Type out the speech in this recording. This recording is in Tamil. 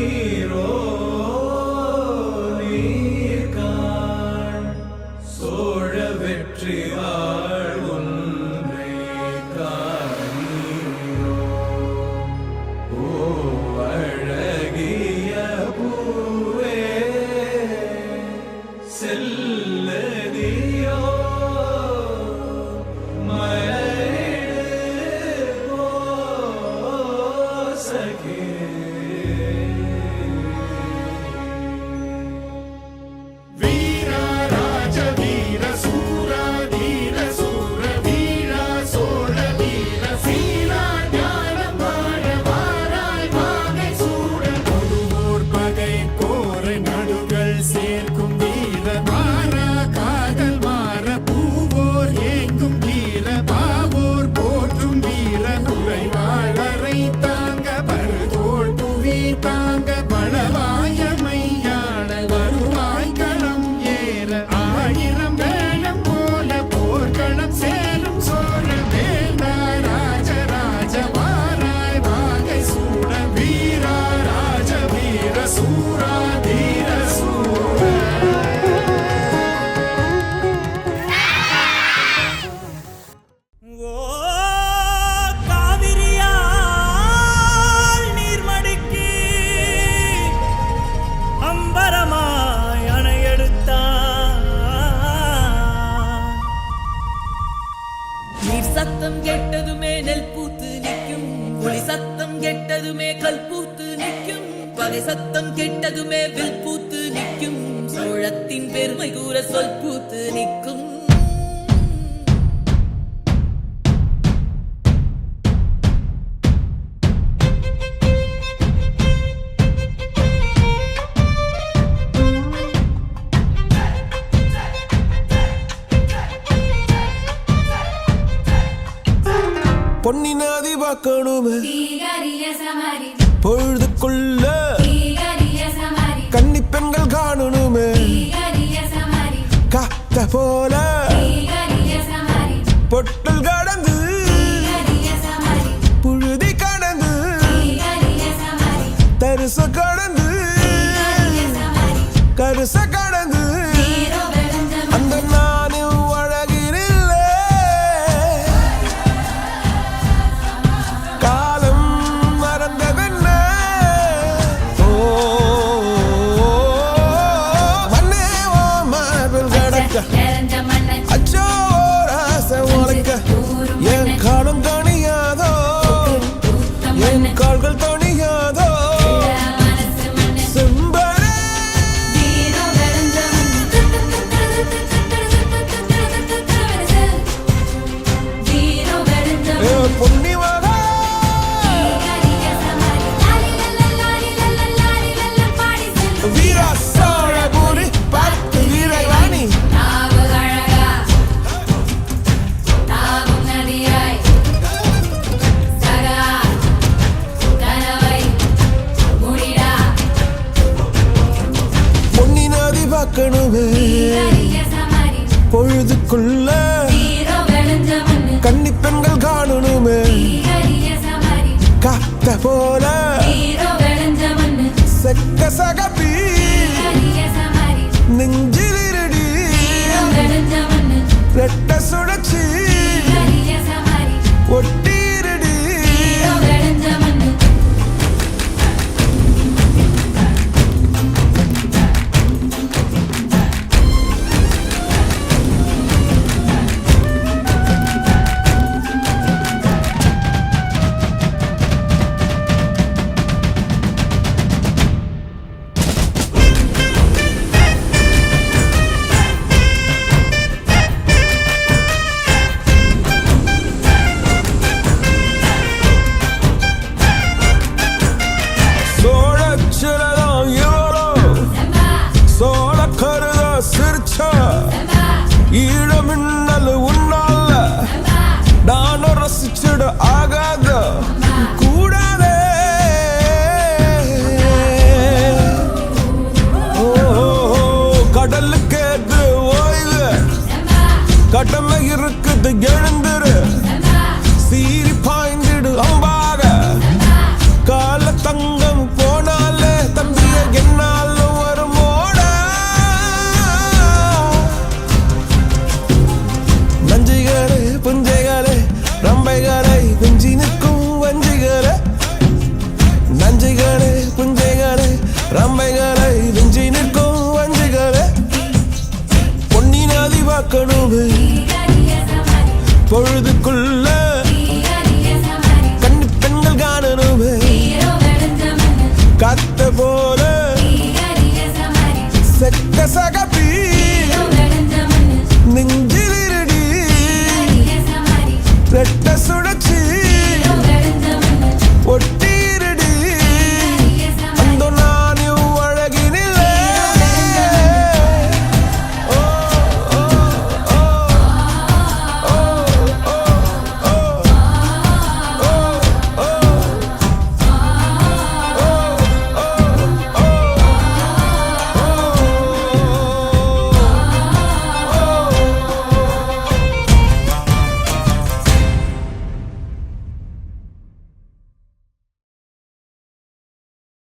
நீரோ பகை சத்தம் கெட்டதுமே வில் பூத்து நிற்கும். சோழத்தின் பெருமை கூற சொல் பூத்து நிற்கும். பொன்னினாதி பார்க்கணுமே. சமரி பொழுதுக்குள்ள கன்னி பெண்கள் காணணுமே. காத்த போல பொட்டல் கடந்து புழுதி கடந்து தரிசு கடந்து கருச கடந்து பார்க்கணுமே பொழுதுக்குள்ள கன்னி பெண்கள் காணணுமே. காத்த போல. செக்க சகப்ப கடமை இருக்குது எழுந்துரு. சீரி பாய்ந்திடு அம்பாக. கால தங்க யானைகளை விஞ்சி நிற்கும் வஞ்சிகளை. பொன்னினாதி பார்க்கணுமே பொழுதுக்குள்ள கண்ணு பெண்கள் காணணுமே கத்த போல செத்த சகப்பி நெஞ்சிலிருடி ரெட்ட சுட